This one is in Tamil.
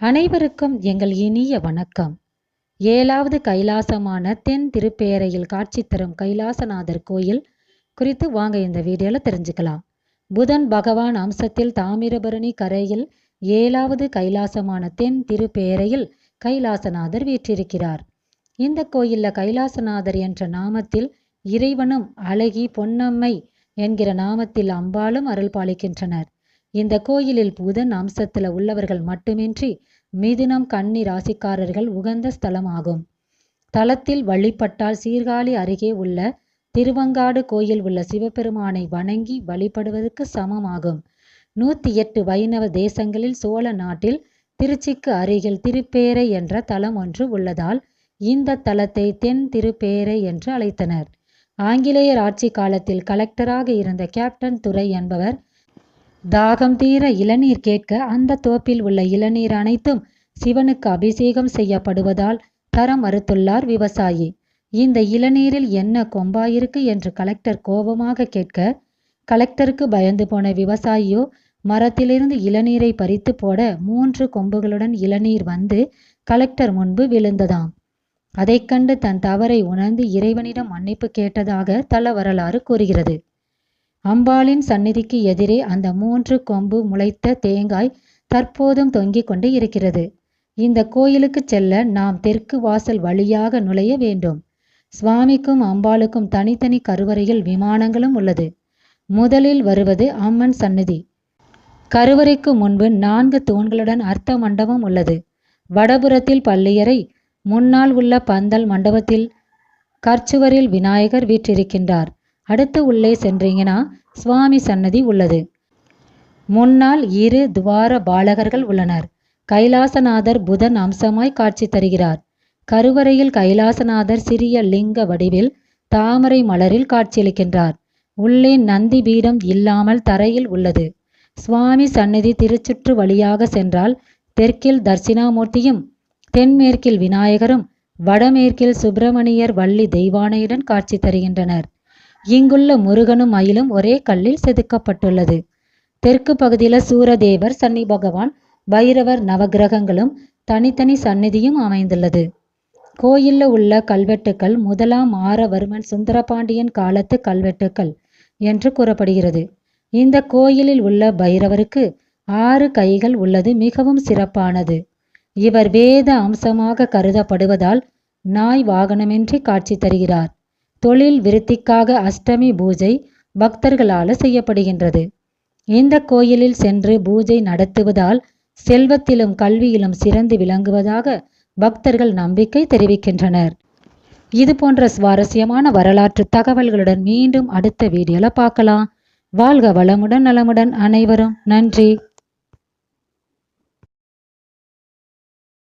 அனைவருக்கும் எங்கள் இனிய வணக்கம். ஏழாவது கைலாசமான தென் திருப்பேரையில் காட்சி தரும் கைலாசநாதர் கோயில் குறித்து வாங்க இந்த வீடியோவில் தெரிஞ்சுக்கலாம். புதன் பகவான் அம்சத்தில் தாமிரபரணி கரையில் ஏழாவது கைலாசமான தென் திருப்பேரையில் கைலாசநாதர் வீற்றிருக்கிறார். இந்த கோயிலில் கைலாசநாதர் என்ற நாமத்தில் இறைவனும் அழகி பொன்னம்மை என்கிற நாமத்தில் அம்பாளும் அருள் பாலிக்கின்றனர் இந்த கோயிலில் புதன் அம்சத்தில் உள்ளவர்கள் மட்டுமின்றி மிதுனம் கன்னி ராசிக்காரர்கள் உகந்த ஸ்தலமாகும். தலத்தில் வழிபட்டால் சீர்காழி அருகே உள்ள திருவங்காடு கோயில் உள்ள சிவபெருமானை வணங்கி வழிபடுவதற்கு சமமாகும். நூற்றி எட்டு வைணவ தேசங்களில் சோழ நாட்டில் திருச்சிக்கு அருகில் திருப்பேரை என்ற தலம் ஒன்று உள்ளதால் இந்த தலத்தை தென் திருப்பேரை என்று அழைத்தனர். ஆங்கிலேயர் ஆட்சி காலத்தில் கலெக்டராக இருந்த கேப்டன் துரை என்பவர் தாகம் தீர இளநீர் கேட்க அந்த தோப்பில் உள்ள இளநீர் அனைத்தும் சிவனுக்கு அபிஷேகம் செய்யப்படுவதால் தர மறுத்துள்ளார் விவசாயி. இந்த இளநீரில் என்ன கொம்பாயிருக்கு என்று கலெக்டர் கோபமாக கேட்க கலெக்டருக்கு பயந்து போன விவசாயியோ மரத்திலிருந்து இளநீரை பறித்து போட மூன்று கொம்புகளுடன் இளநீர் வந்து கலெக்டர் முன்பு விழுந்ததாம். அதைக் கண்டு தன் தவறை உணர்ந்து இறைவனிடம் மன்னிப்பு கேட்டதாக தல வரலாறு கூறுகிறது. அம்பாளின் சந்நிதிக்கு எதிரே அந்த மூன்று கொம்பு முளைத்த தேங்காய் தற்போதும் தொங்கிக் கொண்டு இருக்கிறது. இந்த கோயிலுக்கு செல்ல நாம் தெற்கு வாசல் வழியாக நுழைய வேண்டும். சுவாமிக்கும் அம்பாளுக்கும் தனித்தனி கருவறையில் விமானங்களும் உள்ளது. முதலில் வருவது அம்மன் சந்நிதி. கருவறைக்கு முன்பு நான்கு தூண்களுடன் அர்த்த மண்டபம் உள்ளது. வடபுறத்தில் பள்ளியறை முன்னால் உள்ள பந்தல் மண்டபத்தில் கற்சுவரில் விநாயகர் வீற்றிருக்கின்றார். அடுத்து உள்ளே சென்றீங்கன்னா சுவாமி சன்னதி உள்ளது. முன்னால் இரு துவார பாலகர்கள் உள்ளனர். கைலாசநாதர் புதன் அம்சமாய் காட்சி தருகிறார். கருவறையில் கைலாசநாதர் சிறிய லிங்க வடிவில் தாமரை மலரில் காட்சியளிக்கின்றார். உள்ளே நந்தி பீடம் இல்லாமல் தரையில் உள்ளது. சுவாமி சந்நிதி திருச்சுற்று வழியாக சென்றால் தெற்கில் தர்சினாமூர்த்தியும் தென்மேற்கில் விநாயகரும் வடமேற்கில் சுப்பிரமணியர் வள்ளி தெய்வானையுடன் காட்சி தருகின்றனர். இங்குள்ள முருகனும் மயிலும் ஒரே கல்லில் செதுக்கப்பட்டுள்ளது. தெற்கு பகுதியில் சூரதேவர் சன்னி பகவான் பைரவர் நவகிரகங்களும் தனித்தனி சந்நிதியும் அமைந்துள்ளது. கோயிலில் உள்ள கல்வெட்டுக்கள் முதலாம் ஆரவர்மன் சுந்தரபாண்டியன் காலத்து கல்வெட்டுக்கள் என்று கூறப்படுகிறது. இந்த கோயிலில் உள்ள பைரவருக்கு ஆறு கைகள் உள்ளது மிகவும் சிறப்பானது. இவர் வேத அம்சமாக கருதப்படுவதால் நாய் வாகனமின்றி காட்சி தருகிறார். தொழில் விருத்திக்காக அஷ்டமி பூஜை பக்தர்களால் செய்யப்படுகின்றது. இந்த கோயிலில் சென்று பூஜை நடத்துவதால் செல்வத்திலும் கல்வியிலும் சிறந்து விளங்குவதாக பக்தர்கள் நம்பிக்கை தெரிவிக்கின்றனர். இது போன்ற சுவாரஸ்யமான வரலாற்று தகவல்களுடன் மீண்டும் அடுத்த வீடியோல பார்க்கலாம். வாழ்க வளமுடன் நலமுடன் அனைவரும். நன்றி.